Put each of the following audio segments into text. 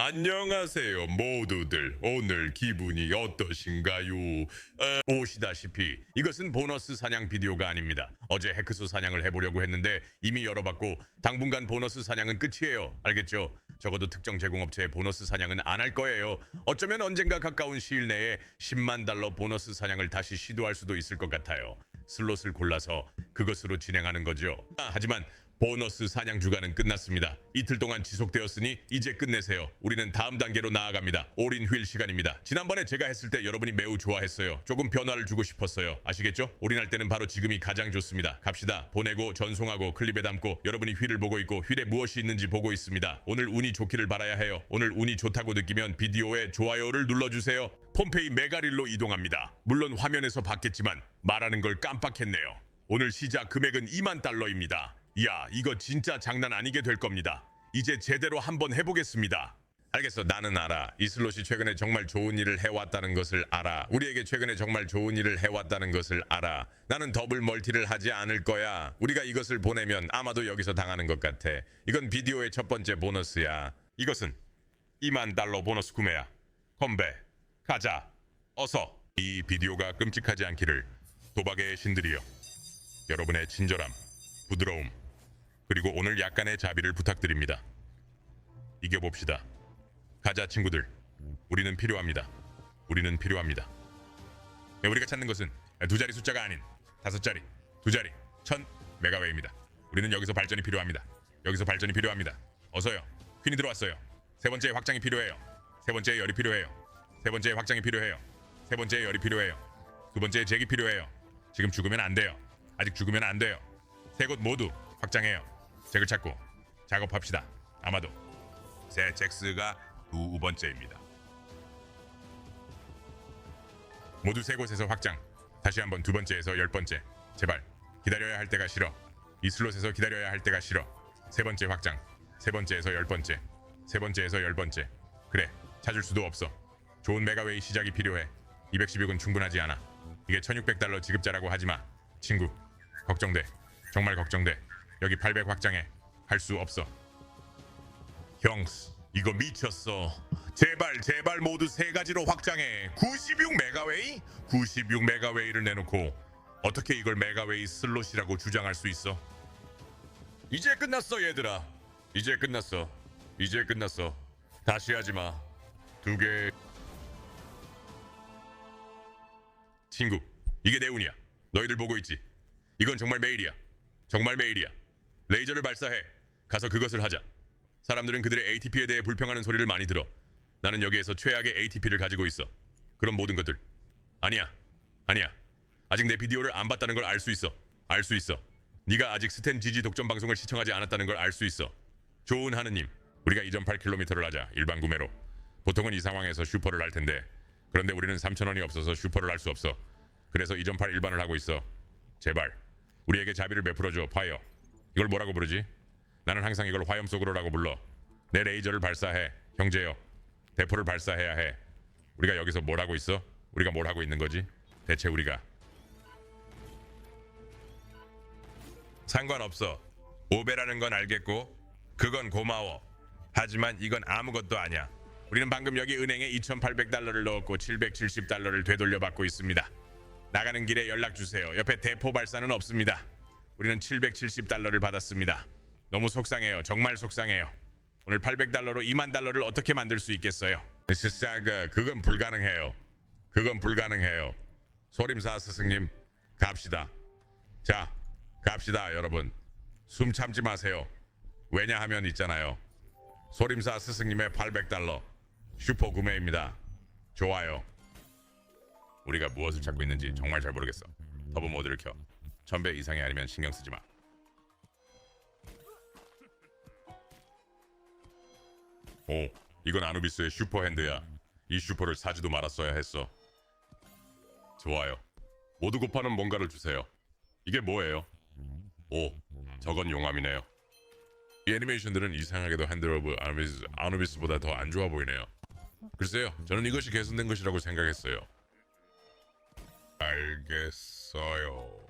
안녕하세요 모두들. 오늘 기분이 어떠신가요? 어, 보시다시피 이것은 보너스 사냥 비디오가 아닙니다. 어제 해크수 사냥을 해보려고 했는데 이미 열어봤고 당분간 보너스 사냥은 끝이에요. 알겠죠? 적어도 특정 제공업체의 보너스 사냥은 안 할 거예요. 어쩌면 언젠가 가까운 시일 내에 10만 달러 보너스 사냥을 다시 시도할 수도 있을 것 같아요. 슬롯을 골라서 그것으로 진행하는 거죠. 아, 하지만 보너스 사냥 주간은 끝났습니다. 이틀 동안 지속되었으니 이제 끝내세요. 우리는 다음 단계로 나아갑니다. 올인 휠 시간입니다. 지난번에 제가 했을 때 여러분이 매우 좋아했어요. 조금 변화를 주고 싶었어요. 아시겠죠? 올인할 때는 바로 지금이 가장 좋습니다. 갑시다. 보내고 전송하고 클립에 담고 여러분이 휠을 보고 있고 휠에 무엇이 있는지 보고 있습니다. 오늘 운이 좋기를 바라야 해요. 오늘 운이 좋다고 느끼면 비디오에 좋아요를 눌러주세요. 폼페이 메가릴로 이동합니다. 물론 화면에서 봤겠지만 말하는 걸 깜빡했네요. 오늘 시작 금액은 2만 달러입니다. 야, 이거 진짜 장난 아니게 될 겁니다. 이제 제대로 한번 해보겠습니다. 알겠어, 나는 알아. 이 슬롯이 최근에 정말 좋은 일을 해왔다는 것을 알아. 우리에게 최근에 정말 좋은 일을 해왔다는 것을 알아. 나는 더블 멀티를 하지 않을 거야. 우리가 이것을 보내면 아마도 여기서 당하는 것 같아. 이건 비디오의 첫 번째 보너스야. 이것은 2만 달러 보너스 구매야. 건배, 가자, 어서. 이 비디오가 끔찍하지 않기를 도박의 신들이여. 여러분의 친절함, 부드러움, 그리고 오늘 약간의 자비를 부탁드립니다. 이겨봅시다. 가자 친구들. 우리는 필요합니다. 우리는 필요합니다. 네, 우리가 찾는 것은 두 자리 숫자가 아닌 다섯 자리, 두 자리, 천 메가웨이입니다. 우리는 여기서 발전이 필요합니다. 여기서 발전이 필요합니다. 어서요. 퀸이 들어왔어요. 세 번째 확장이 필요해요. 세 번째 열이 필요해요. 세 번째 확장이 필요해요. 세 번째 열이 필요해요. 두 번째 잭이 필요해요. 지금 죽으면 안 돼요. 아직 죽으면 안 돼요. 세 곳 모두 확장해요. 잭을 찾고 작업합시다. 아마도 새 잭스가 두 번째입니다. 모두 세 곳에서 확장. 다시 한번 두 번째에서 열 번째. 제발 기다려야 할 때가 싫어. 이 슬롯에서 기다려야 할 때가 싫어. 세 번째 확장. 세 번째에서 열 번째. 세 번째에서 열 번째. 그래 찾을 수도 없어. 좋은 메가웨이 시작이 필요해. 216은 충분하지 않아. 이게 1600달러 지급자라고 하지 마. 친구. 걱정돼. 정말 걱정돼. 여기 800 확장해. 할 수 없어. 형스, 이거 미쳤어. 제발, 제발 모두 세 가지로 확장해. 96 메가웨이? 96 메가웨이를 내놓고 어떻게 이걸 메가웨이 슬롯이라고 주장할 수 있어? 이제 끝났어, 얘들아. 이제 끝났어. 이제 끝났어. 다시 하지 마. 두 개. 친구, 이게 내 운이야. 너희들 보고 있지? 이건 정말 메일이야. 정말 메일이야. 레이저를 발사해. 가서 그것을 하자. 사람들은 그들의 ATP에 대해 불평하는 소리를 많이 들어. 나는 여기에서 최악의 ATP를 가지고 있어. 그런 모든 것들. 아니야. 아니야. 아직 내 비디오를 안 봤다는 걸 알 수 있어. 알 수 있어. 네가 아직 스탠 지지 독점 방송을 시청하지 않았다는 걸 알 수 있어. 좋은 하느님, 우리가 2.8km를 하자. 일반 구매로. 보통은 이 상황에서 슈퍼를 할 텐데. 그런데 우리는 3,000원이 없어서 슈퍼를 할 수 없어. 그래서 2.8 일반을 하고 있어. 제발 우리에게 자비를 베풀어줘 파이어 이걸 뭐라고 부르지? 나는 항상 이걸 화염 속으로라고 불러 내 레이저를 발사해 형제여 대포를 발사해야 해 우리가 여기서 뭘 하고 있어? 우리가 뭘 하고 있는 거지? 대체 우리가 상관없어 오베라는 건 알겠고 그건 고마워 하지만 이건 아무것도 아니야 우리는 방금 여기 은행에 2,800달러를 넣었고 770달러를 되돌려 받고 있습니다 나가는 길에 연락 주세요. 옆에 대포 발사는 없습니다. 우리는 770달러를 받았습니다. 너무 속상해요. 정말 속상해요. 오늘 800달러로 2만 달러를 어떻게 만들 수 있겠어요? 스사가 그건 불가능해요. 그건 불가능해요. 소림사 스승님 갑시다. 자, 갑시다, 여러분. 숨 참지 마세요. 왜냐하면 있잖아요. 소림사 스승님의 800달러 슈퍼 구매입니다. 좋아요. 우리가 무엇을 찾고 있는지 정말 잘 모르겠어. 터보 모드를 켜. 1000배 이상이 아니면 신경 쓰지 마. 오, 이건 아누비스의 슈퍼핸드야. 이 슈퍼를 사지도 말았어야 했어. 좋아요. 모두 곱하는 뭔가를 주세요. 이게 뭐예요? 오, 저건 용암이네요. 이 애니메이션들은 이상하게도 핸드 오브 아누비스, 아누비스보다 더 안 좋아 보이네요. 글쎄요, 저는 이것이 개선된 것이라고 생각했어요. 알겠어요.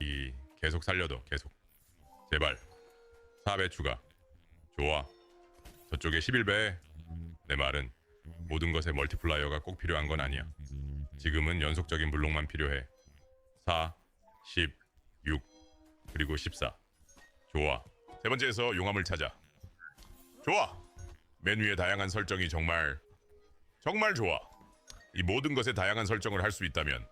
이 계속 살려도 계속 제발 4배 추가 좋아 저쪽에 11배. 내 말은 모든 것에 멀티플라이어가 꼭 필요한 건 아니야. 지금은 연속적인 블록만 필요해. 4, 10, 6, 그리고 14. 좋아. 세 번째에서 용암을 찾아. 좋아. 메뉴의 다양한 설정이 정말 정말 좋아. 이 모든 것에 다양한 설정을 할 수 있다면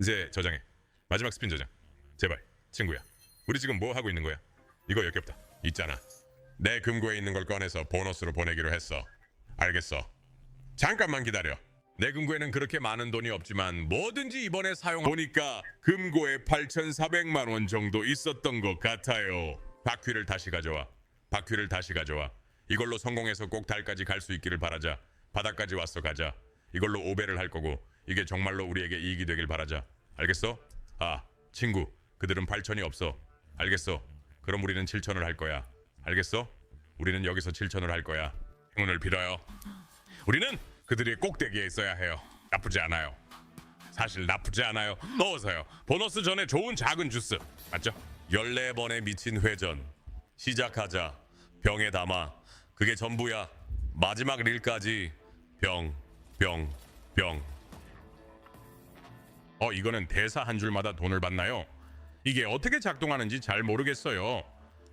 이제 저장해. 마지막 스핀 저장. 제발 친구야. 우리 지금 뭐 하고 있는 거야? 이거 역겹다. 있잖아. 내 금고에 있는 걸 꺼내서 보너스로 보내기로 했어. 알겠어. 잠깐만 기다려. 내 금고에는 그렇게 많은 돈이 없지만 뭐든지 이번에 사용 보니까 금고에 8,400만 원 정도 있었던 것 같아요. 바퀴를 다시 가져와. 바퀴를 다시 가져와. 이걸로 성공해서 꼭 달까지 갈 수 있기를 바라자. 바다까지 왔어 가자. 이걸로 오배를 할 거고 이게 정말로 우리에게 이익이 되길 바라자. 알겠어? 아, 친구. 그들은 8천이 없어. 알겠어. 그럼 우리는 7천을 할 거야. 알겠어? 우리는 여기서 7천을 할 거야. 행운을 빌어요. 우리는 그들의 꼭대기에 있어야 해요. 나쁘지 않아요. 사실 나쁘지 않아요. 넣어서요. 보너스 전에 좋은 작은 주스. 맞죠? 14번의 미친 회전. 시작하자. 병에 담아. 그게 전부야. 마지막 릴까지. 병, 병, 병. 어, 이거는 대사 한 줄마다 돈을 받나요? 이게 어떻게 작동하는지 잘 모르겠어요.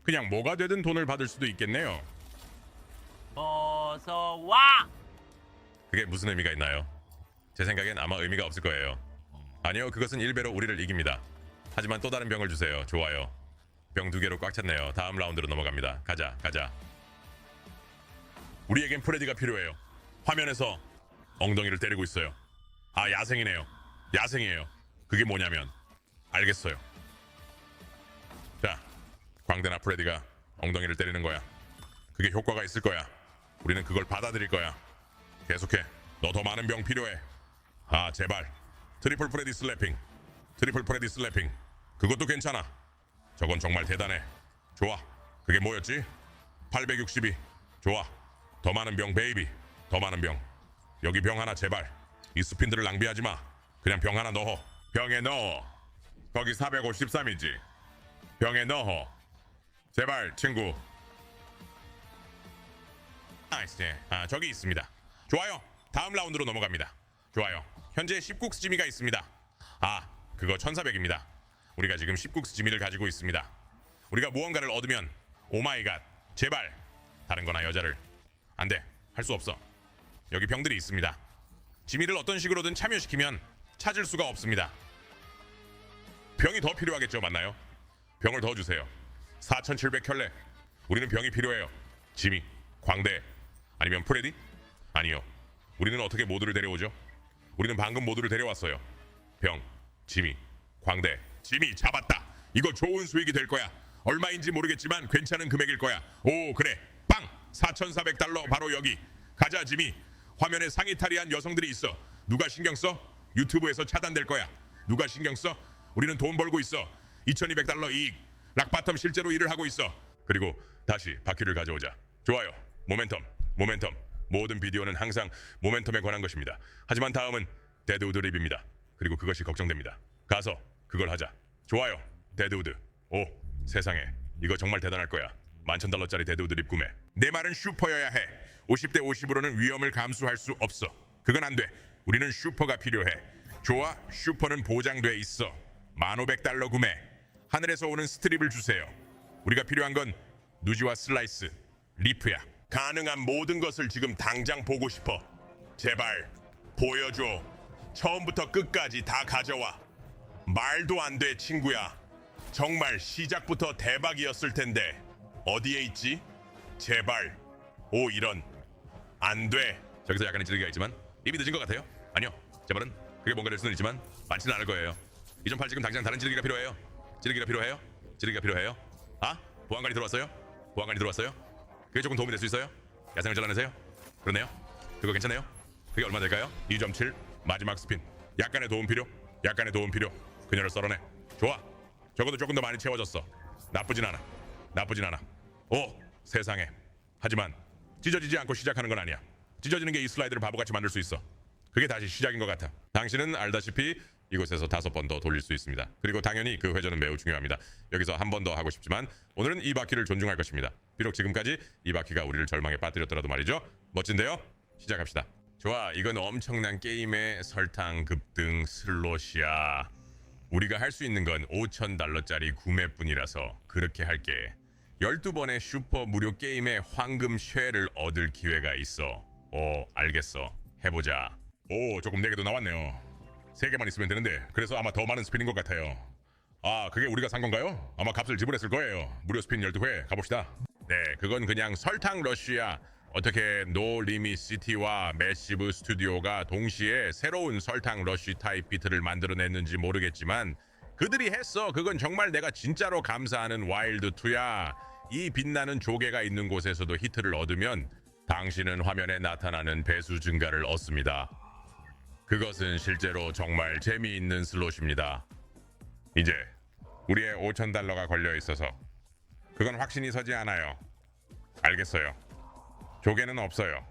그냥 뭐가 되든 돈을 받을 수도 있겠네요. 어서 와. 그게 무슨 의미가 있나요? 제 생각엔 아마 의미가 없을 거예요. 아니요, 그것은 1배로 우리를 이깁니다. 하지만 또 다른 병을 주세요. 좋아요. 병 두 개로 꽉 찼네요. 다음 라운드로 넘어갑니다. 가자, 가자. 우리에겐 프레디가 필요해요. 화면에서 엉덩이를 때리고 있어요. 아, 야생이네요. 야생이에요. 그게 뭐냐면 알겠어요. 자, 광대나 프레디가 엉덩이를 때리는 거야. 그게 효과가 있을 거야. 우리는 그걸 받아들일 거야. 계속해. 너 더 많은 병 필요해. 아 제발. 트리플 프레디 슬래핑. 트리플 프레디 슬래핑. 그것도 괜찮아. 저건 정말 대단해. 좋아. 그게 뭐였지? 862. 좋아. 더 많은 병 베이비. 더 많은 병. 여기 병 하나 제발. 이 스핀들을 낭비하지 마. 그냥 병 하나 넣어. 병에 넣어. 거기 453이지. 병에 넣어. 제발 친구. 나이스. 아 저기 있습니다. 좋아요. 다음 라운드로 넘어갑니다. 좋아요. 현재 10국스 지미가 있습니다. 아 그거 1400입니다. 우리가 지금 10국스 지미를 가지고 있습니다. 우리가 무언가를 얻으면 오마이갓 제발 다른 거나 여자를 안돼 할 수 없어. 여기 병들이 있습니다. 지미를 어떤 식으로든 참여시키면 찾을 수가 없습니다. 병이 더 필요하겠죠 맞나요? 병을 더 주세요. 4,700 켤레. 우리는 병이 필요해요. 지미, 광대, 아니면 프레디? 아니요. 우리는 어떻게 모두를 데려오죠? 우리는 방금 모두를 데려왔어요. 병, 지미, 광대, 지미 잡았다. 이거 좋은 수익이 될 거야. 얼마인지 모르겠지만 괜찮은 금액일 거야. 오 그래. 빵. 4,400달러 바로 여기. 가자 지미. 화면에 상의 탈의한 여성들이 있어. 누가 신경 써? 유튜브에서 차단될 거야. 누가 신경 써? 우리는 돈 벌고 있어. 2,200달러 이익. 락바텀 실제로 일을 하고 있어. 그리고 다시 바퀴를 가져오자. 좋아요. 모멘텀, 모멘텀. 모든 비디오는 항상 모멘텀에 관한 것입니다. 하지만 다음은 데드우드 립입니다. 그리고 그것이 걱정됩니다. 가서 그걸 하자. 좋아요. 데드우드. 오, 세상에. 이거 정말 대단할 거야. 만천 달러짜리 데드우드 립 구매. 내 말은 슈퍼여야 해. 50대 50으로는 위험을 감수할 수 없어. 그건 안 돼. 우리는 슈퍼가 필요해. 좋아, 슈퍼는 보장돼 있어. 1500달러 구매. 하늘에서 오는 스트립을 주세요. 우리가 필요한 건 누지와 슬라이스, 리프야. 가능한 모든 것을 지금 당장 보고 싶어. 제발 보여줘. 처음부터 끝까지 다 가져와. 말도 안 돼, 친구야. 정말 시작부터 대박이었을 텐데 어디에 있지? 제발. 오 이런. 안 돼. 저기서 약간의 찌르기가 있지만 이미 늦은 것 같아요. 아니요. 제 말은 그게 뭔가 될 수는 있지만 많지는 않을 거예요. 2.8 지금 당장 다른 찌르기가 필요해요. 찌르기가 필요해요? 찌르기가 필요해요? 아? 보안관이 들어왔어요? 보안관이 들어왔어요? 그게 조금 도움이 될 수 있어요? 야생을 잘라내세요? 그러네요. 그거 괜찮네요. 그게 얼마 될까요? 2.7 마지막 스핀. 약간의 도움 필요? 약간의 도움 필요. 그녀를 썰어내. 좋아. 적어도 조금 더 많이 채워졌어. 나쁘진 않아. 나쁘진 않아. 오 세상에. 하지만 찢어지지 않고 시작하는 건 아니야. 찢어지는 게 이 슬라이드를 바보같이 만들 수 있어. 그게 다시 시작인 것 같아. 당신은 알다시피 이곳에서 다섯 번 더 돌릴 수 있습니다. 그리고 당연히 그 회전은 매우 중요합니다. 여기서 한 번 더 하고 싶지만 오늘은 이 바퀴를 존중할 것입니다. 비록 지금까지 이 바퀴가 우리를 절망에 빠뜨렸더라도 말이죠. 멋진데요? 시작합시다. 좋아, 이건 엄청난 게임의 설탕 급등 슬롯이야. 우리가 할 수 있는 건 5천 달러짜리 구매뿐이라서 그렇게 할게. 12번의 슈퍼 무료 게임의 황금 쉐를 얻을 기회가 있어. 오, 알겠어. 해보자. 오, 조금 4개도 나왔네요. 3개만 있으면 되는데 그래서 아마 더 많은 스피인 것 같아요. 아, 그게 우리가 산 건가요? 아마 값을 지불했을 거예요. 무료 스핀 12회 가봅시다. 네, 그건 그냥 설탕 러쉬야. 어떻게 노 리미 시티와 매시브 스튜디오가 동시에 새로운 설탕 러쉬 타입 비트를 만들어냈는지 모르겠지만 그들이 했어. 그건 정말 내가 진짜로 감사하는 와일드 2야. 이 빛나는 조개가 있는 곳에서도 히트를 얻으면 당신은 화면에 나타나는 배수 증가를 얻습니다. 그것은 실제로 정말 재미있는 슬롯입니다. 이제 우리의 5천 달러가 걸려 있어서 그건 확신이 서지 않아요. 알겠어요. 조개는 없어요.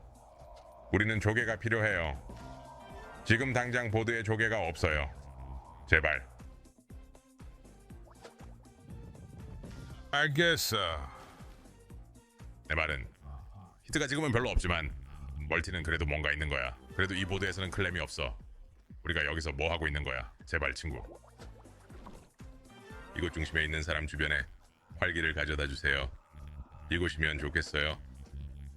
우리는 조개가 필요해요. 지금 당장 보드에 조개가 없어요. 제발. 알겠어. 내 말은 히트가 지금은 별로 없지만 멀티는 그래도 뭔가 있는 거야. 그래도 이 보드에서는 클램이 없어. 우리가 여기서 뭐 하고 있는 거야? 제발 친구. 이곳 중심에 있는 사람 주변에 활기를 가져다 주세요. 이곳이면 좋겠어요.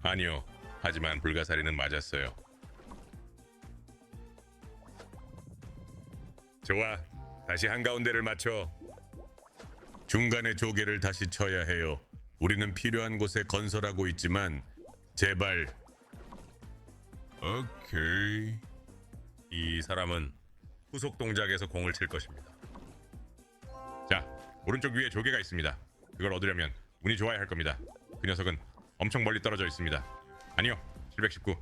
아니요. 하지만 불가사리는 맞았어요. 좋아. 다시 한가운데를 맞춰. 중간에 조개를 다시 쳐야 해요. 우리는 필요한 곳에 건설하고 있지만 제발 오케이. 이 사람은 후속 동작에서 공을 칠 것입니다. 자, 오른쪽 위에 조개가 있습니다. 그걸 얻으려면 운이 좋아야 할 겁니다. 그 녀석은 엄청 멀리 떨어져 있습니다. 아니요, 719.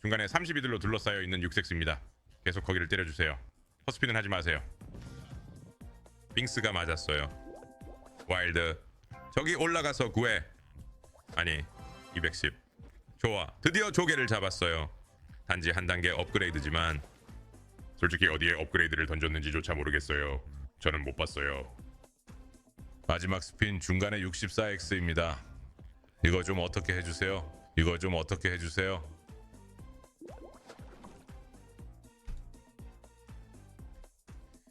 중간에 32들로 둘러싸여 있는 육색스입니다. 계속 거기를 때려주세요. 허스피는 하지 마세요. 빙스가 맞았어요. 와일드, 저기 올라가서 구해. 아니, 210. 좋아, 드디어 조개를 잡았어요. 단지 한 단계 업그레이드지만 솔직히 어디에 업그레이드를 던졌는지조차 모르겠어요. 저는 못 봤어요. 마지막 스핀 중간에 64X입니다. 이거 좀 어떻게 해주세요. 이거 좀 어떻게 해주세요.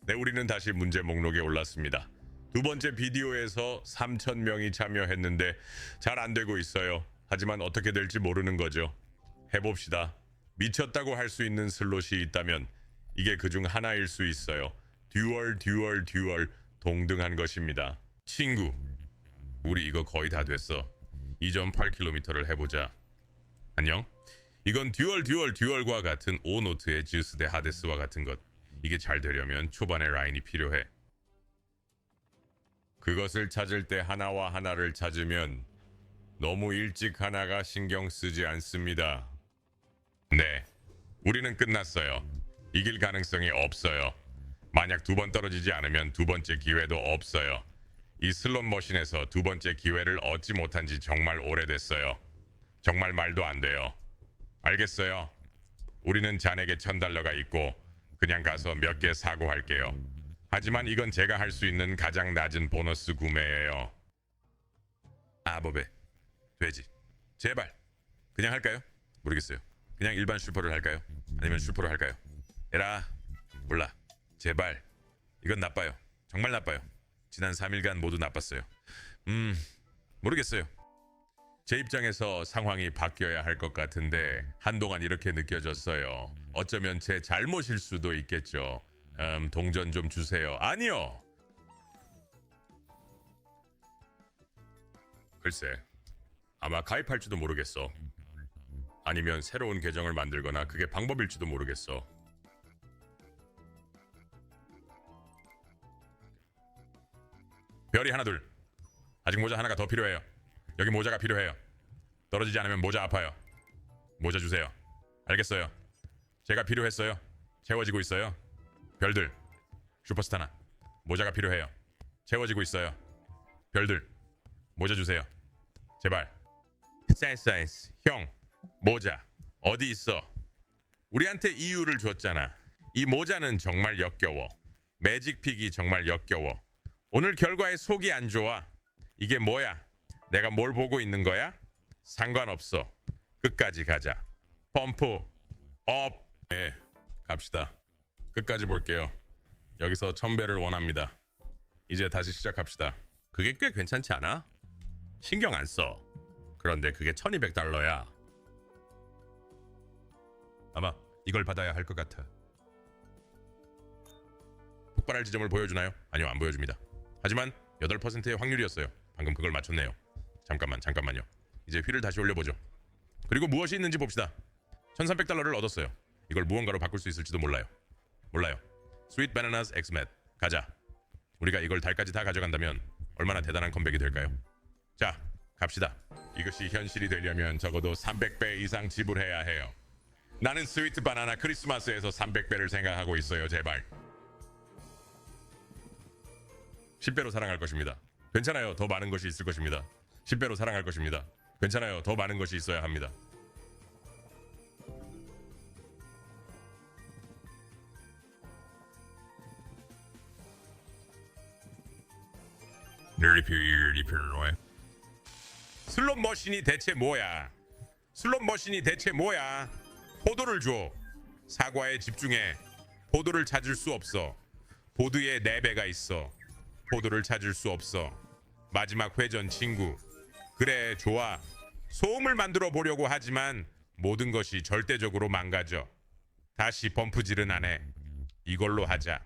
네, 우리는 다시 문제 목록에 올랐습니다. 두 번째 비디오에서 3천 명이 참여했는데 잘 안 되고 있어요. 하지만 어떻게 될지 모르는 거죠. 해봅시다. 미쳤다고 할 수 있는 슬롯이 있다면 이게 그중 하나일 수 있어요. 듀얼, 듀얼, 듀얼 동등한 것입니다. 친구, 우리 이거 거의 다 됐어. 2.8km를 해보자. 안녕? 이건 듀얼, 듀얼, 듀얼과 같은 오노트의 즈스 대 하데스와 같은 것. 이게 잘 되려면 초반에 라인이 필요해. 그것을 찾을 때 하나와 하나를 찾으면 너무 일찍 하나가 신경 쓰지 않습니다. 네, 우리는 끝났어요. 이길 가능성이 없어요. 만약 두 번 떨어지지 않으면 두 번째 기회도 없어요. 이 슬롯 머신에서 두 번째 기회를 얻지 못한 지 정말 오래됐어요. 정말 말도 안 돼요. 알겠어요. 우리는 잔에게 천 달러가 있고 그냥 가서 몇 개 사고 할게요. 하지만 이건 제가 할 수 있는 가장 낮은 보너스 구매예요. 아보베, 돼지, 제발 그냥 할까요? 모르겠어요. 그냥 일반 슈퍼를 할까요? 아니면 슈퍼를 할까요? 에라, 몰라. 제발. 이건 나빠요. 정말 나빠요. 지난 3일간 모두 나빴어요. 음, 모르겠어요. 제 입장에서 상황이 바뀌어야 할 것 같은데 한동안 이렇게 느껴졌어요. 어쩌면 제 잘못일 수도 있겠죠. 음, 동전 좀 주세요. 아니요. 글쎄, 아마 가입할지도 모르겠어. 아니면 새로운 계정을 만들거나 그게 방법일지도 모르겠어. 별이 하나 둘. 아직 모자 하나가 더 필요해요. 여기 모자가 필요해요. 떨어지지 않으면 모자 아파요. 모자 주세요. 알겠어요. 제가 필요했어요. 채워지고 있어요. 별들. 슈퍼스타나. 모자가 필요해요. 채워지고 있어요. 별들. 모자 주세요. 제발. 사이사이스. 형. 모자. 어디 있어? 우리한테 이유를 줬잖아. 이 모자는 정말 역겨워. 매직픽이 정말 역겨워. 오늘 결과에 속이 안 좋아. 이게 뭐야? 내가 뭘 보고 있는 거야? 상관없어. 끝까지 가자. 펌프 업. 네, 갑시다. 끝까지 볼게요. 여기서 천배를 원합니다. 이제 다시 시작합시다. 그게 꽤 괜찮지 않아? 신경 안 써. 그런데 그게 1200달러야. 아마 이걸 받아야 할 것 같아. 폭발할 지점을 보여주나요? 아니요, 안 보여줍니다. 하지만 8%의 확률이었어요. 방금 그걸 맞췄네요. 잠깐만, 잠깐만요. 이제 휠을 다시 올려보죠. 그리고 무엇이 있는지 봅시다. 1300달러를 얻었어요. 이걸 무언가로 바꿀 수 있을지도 몰라요. 몰라요. 스윗 바나나스 엑스맷 가자. 우리가 이걸 달까지 다 가져간다면 얼마나 대단한 컴백이 될까요? 자, 갑시다. 이것이 현실이 되려면 적어도 300배 이상 지불해야 해요. 나는 스위트 바나나 크리스마스에서 300배를 생각하고 있어요. 제발. 10배로 사랑할 것입니다. 괜찮아요. 더 많은 것이 있을 것입니다. 10배로 사랑할 것입니다. 괜찮아요. 더 많은 것이 있어야 합니다. 슬롯 머신이 대체 뭐야? 슬롯 머신이 대체 뭐야? 포도를 줘. 사과에 집중해. 포도를 찾을 수 없어. 보드에 네 배가 있어. 포도를 찾을 수 없어. 마지막 회전 친구. 그래, 좋아. 소음을 만들어 보려고 하지만 모든 것이 절대적으로 망가져. 다시 범프질은 안 해. 이걸로 하자.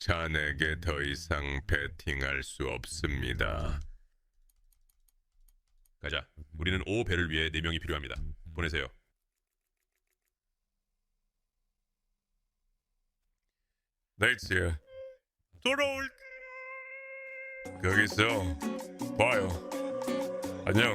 자네게 더 이상 배팅할 수 없습니다. 가자. 우리는 5배를 위해 4명이 필요합니다. 보내세요. 네이츠야. 돌아올 거기 있어. 봐요. 안녕.